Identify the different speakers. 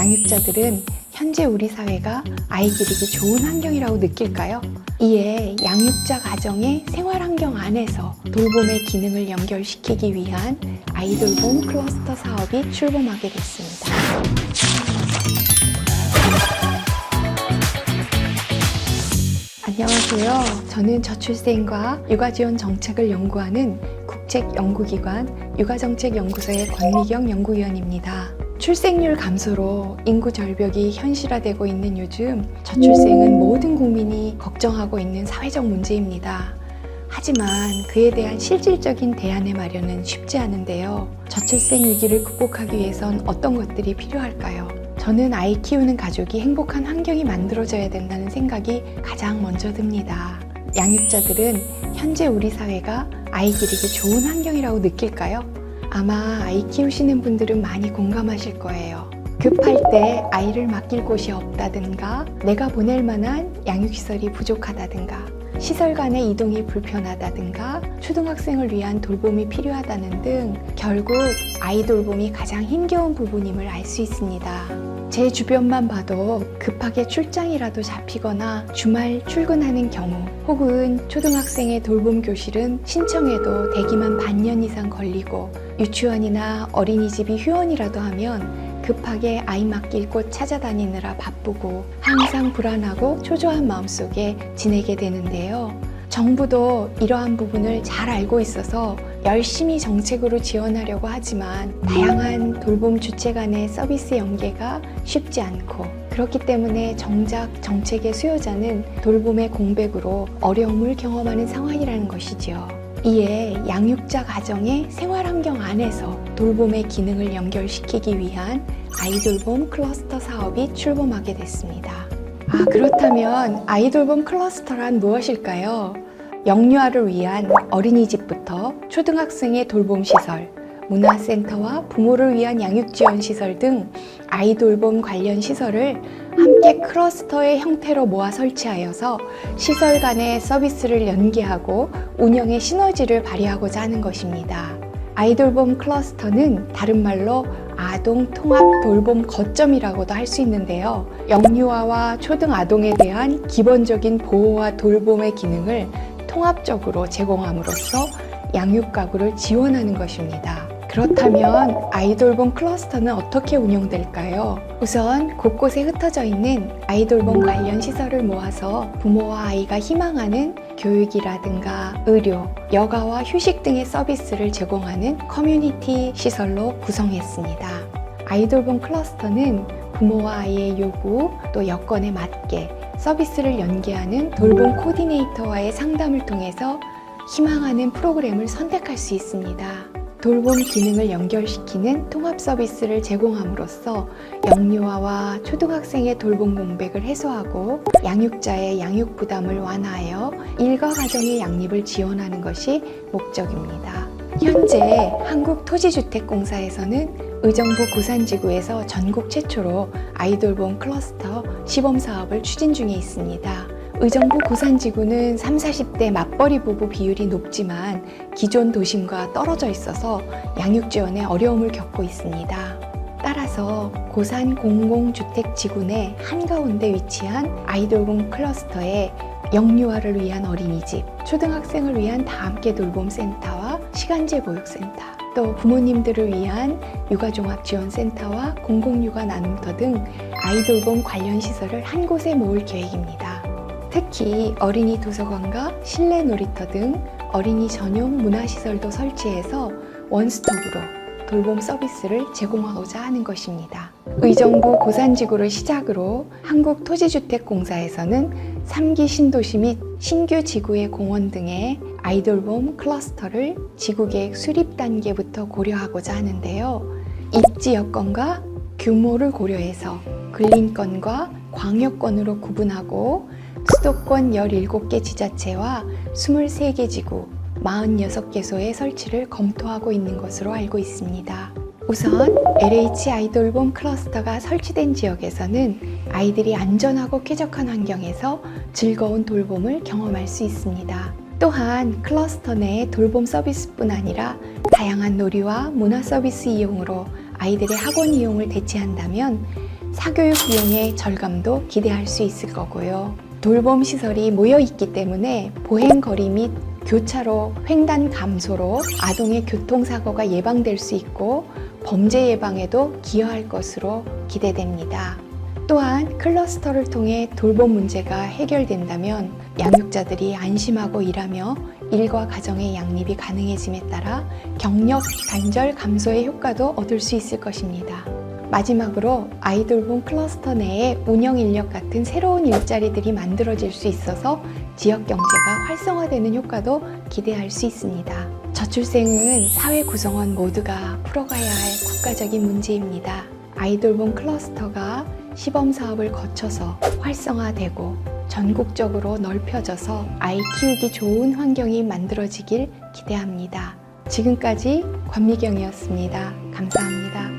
Speaker 1: 양육자들은 현재 우리 사회가 아이 기르기 좋은 환경이라고 느낄까요? 이에 양육자 가정의 생활 환경 안에서 돌봄의 기능을 연결시키기 위한 아이돌봄 클러스터 사업이 출범하게 됐습니다. 안녕하세요. 저는 저출생과 육아지원 정책을 연구하는 국책연구기관 육아정책연구소의 권미경 연구위원입니다. 출생률 감소로 인구 절벽이 현실화되고 있는 요즘 저출생은 모든 국민이 걱정하고 있는 사회적 문제입니다. 하지만 그에 대한 실질적인 대안의 마련은 쉽지 않은데요. 저출생 위기를 극복하기 위해선 어떤 것들이 필요할까요? 저는 아이 키우는 가족이 행복한 환경이 만들어져야 된다는 생각이 가장 먼저 듭니다. 양육자들은 현재 우리 사회가 아이 기르기 좋은 환경이라고 느낄까요? 아마 아이 키우시는 분들은 많이 공감하실 거예요. 급할 때 아이를 맡길 곳이 없다든가, 내가 보낼 만한 양육시설이 부족하다든가, 시설 간의 이동이 불편하다든가, 초등학생을 위한 돌봄이 필요하다는 등 결국 아이 돌봄이 가장 힘겨운 부분임을 알 수 있습니다. 제 주변만 봐도 급하게 출장이라도 잡히거나 주말 출근하는 경우 혹은 초등학생의 돌봄 교실은 신청해도 대기만 반년 이상 걸리고 유치원이나 어린이집이 휴원이라도 하면 급하게 아이 맡길 곳 찾아다니느라 바쁘고 항상 불안하고 초조한 마음속에 지내게 되는데요. 정부도 이러한 부분을 잘 알고 있어서 열심히 정책으로 지원하려고 하지만 다양한 돌봄 주체 간의 서비스 연계가 쉽지 않고 그렇기 때문에 정작 정책의 수요자는 돌봄의 공백으로 어려움을 경험하는 상황이라는 것이지요. 이에 양육자 가정의 생활 환경 안에서 돌봄의 기능을 연결시키기 위한 아이돌봄 클러스터 사업이 출범하게 됐습니다. 아, 그렇다면 아이돌봄 클러스터란 무엇일까요? 영유아를 위한 어린이집부터 초등학생의 돌봄 시설, 문화센터와 부모를 위한 양육 지원 시설 등 아이 돌봄 관련 시설을 함께 클러스터의 형태로 모아 설치하여서 시설 간의 서비스를 연계하고 운영의 시너지를 발휘하고자 하는 것입니다. 아이 돌봄 클러스터는 다른 말로 아동 통합 돌봄 거점이라고도 할 수 있는데요. 영유아와 초등 아동에 대한 기본적인 보호와 돌봄의 기능을 통합적으로 제공함으로써 양육 가구를 지원하는 것입니다. 그렇다면 아이돌봄 클러스터는 어떻게 운영될까요? 우선 곳곳에 흩어져 있는 아이돌봄 관련 시설을 모아서 부모와 아이가 희망하는 교육이라든가 의료, 여가와 휴식 등의 서비스를 제공하는 커뮤니티 시설로 구성했습니다. 아이돌봄 클러스터는 부모와 아이의 요구 또 여건에 맞게 서비스를 연계하는 돌봄 코디네이터와의 상담을 통해서 희망하는 프로그램을 선택할 수 있습니다. 돌봄 기능을 연결시키는 통합 서비스를 제공함으로써 영유아와 초등학생의 돌봄 공백을 해소하고 양육자의 양육 부담을 완화하여 일과 가정의 양립을 지원하는 것이 목적입니다. 현재 한국토지주택공사에서는 의정부 고산지구에서 전국 최초로 아이돌봄 클러스터 시범 사업을 추진 중에 있습니다. 의정부 고산지구는 3, 40대 맞벌이 부부 비율이 높지만 기존 도심과 떨어져 있어서 양육 지원에 어려움을 겪고 있습니다. 따라서 고산 공공주택 지구 내 한가운데 위치한 아이돌봄 클러스터에 영유아를 위한 어린이집, 초등학생을 위한 다함께 돌봄 센터와 시간제 보육센터, 또 부모님들을 위한 육아종합지원센터와 공공육아 나눔터 등 아이돌봄 관련 시설을 한 곳에 모을 계획입니다. 특히 어린이 도서관과 실내 놀이터 등 어린이 전용 문화시설도 설치해서 원스톱으로 돌봄 서비스를 제공하고자 하는 것입니다. 의정부 고산지구를 시작으로 한국토지주택공사에서는 3기 신도시 및 신규 지구의 공원 등의 아이돌봄 클러스터를 지구계획 수립 단계부터 고려하고자 하는데요. 입지 여건과 규모를 고려해서 근린권과 광역권으로 구분하고 수도권 17개 지자체와 23개 지구, 46개소의 설치를 검토하고 있는 것으로 알고 있습니다. 우선 LH 아이돌봄 클러스터가 설치된 지역에서는 아이들이 안전하고 쾌적한 환경에서 즐거운 돌봄을 경험할 수 있습니다. 또한 클러스터 내 돌봄 서비스뿐 아니라 다양한 놀이와 문화 서비스 이용으로 아이들의 학원 이용을 대체한다면 사교육 비용의 절감도 기대할 수 있을 거고요. 돌봄 시설이 모여 있기 때문에 보행 거리 및 교차로 횡단 감소로 아동의 교통사고가 예방될 수 있고 범죄 예방에도 기여할 것으로 기대됩니다. 또한 클러스터를 통해 돌봄 문제가 해결된다면 양육자들이 안심하고 일하며 일과 가정의 양립이 가능해짐에 따라 경력 단절 감소의 효과도 얻을 수 있을 것입니다. 마지막으로 아이돌봄 클러스터 내에 운영 인력 같은 새로운 일자리들이 만들어질 수 있어서 지역 경제가 활성화되는 효과도 기대할 수 있습니다. 저출생은 사회 구성원 모두가 풀어가야 할 국가적인 문제입니다. 아이돌봄 클러스터가 시범 사업을 거쳐서 활성화되고 전국적으로 넓혀져서 아이 키우기 좋은 환경이 만들어지길 기대합니다. 지금까지 권미경이었습니다. 감사합니다.